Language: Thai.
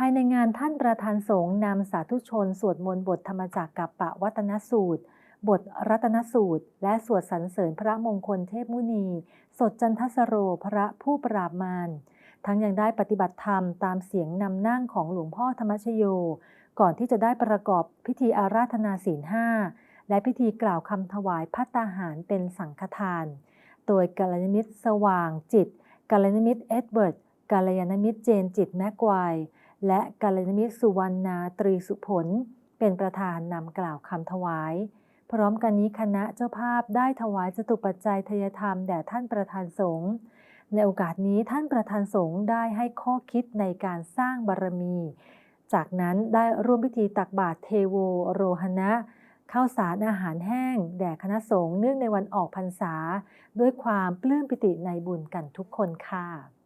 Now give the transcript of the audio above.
ภายในงานท่านประธานสงฆ์นำสาธุชน สวดมนต์บทธรรมจักรกับปะวัตนสูตร บทรัตนสูตร และสวดสรรเสริญพระมงคลเทพมุนี สดจันทสโรพระผู้ปราบมารทั้งยังได้ปฏิบัติธรรมตามเสียงนำนั่งของหลวงพ่อธรรมชโย ก่อนที่จะได้ประกอบพิธีอาราธนาศีลห้าและพิธีกล่าวคำถวายพัตตาหารเป็นสังฆทาน โดยกัลยาณมิตรสว่างจิตกัลยาณมิตรเอ็ดเวิร์ดกัลยาณมิตรเจนจิตแม็กวาย และกัลยาณมิตรสุวรรณาตรีสุผล เป็นประธานนำกล่าวคำถวาย พร้อมกันนี้คณะเจ้าภาพได้ถวายจตุปัจจัยทยธรรมแด่ท่านประธานสงฆ์ในโอกาสนี้ท่านประธานสงฆ์ได้ให้ข้อคิดในการสร้างบารมี จากนั้นได้ร่วมพิธีตักบาตรเทโวโรหณะข้าวสารอาหารแห้ง แด่คณะสงฆ์เนื่องในวันออกพรรษา ด้วยความปลื้มปิติในบุญกันทุกคนค่ะ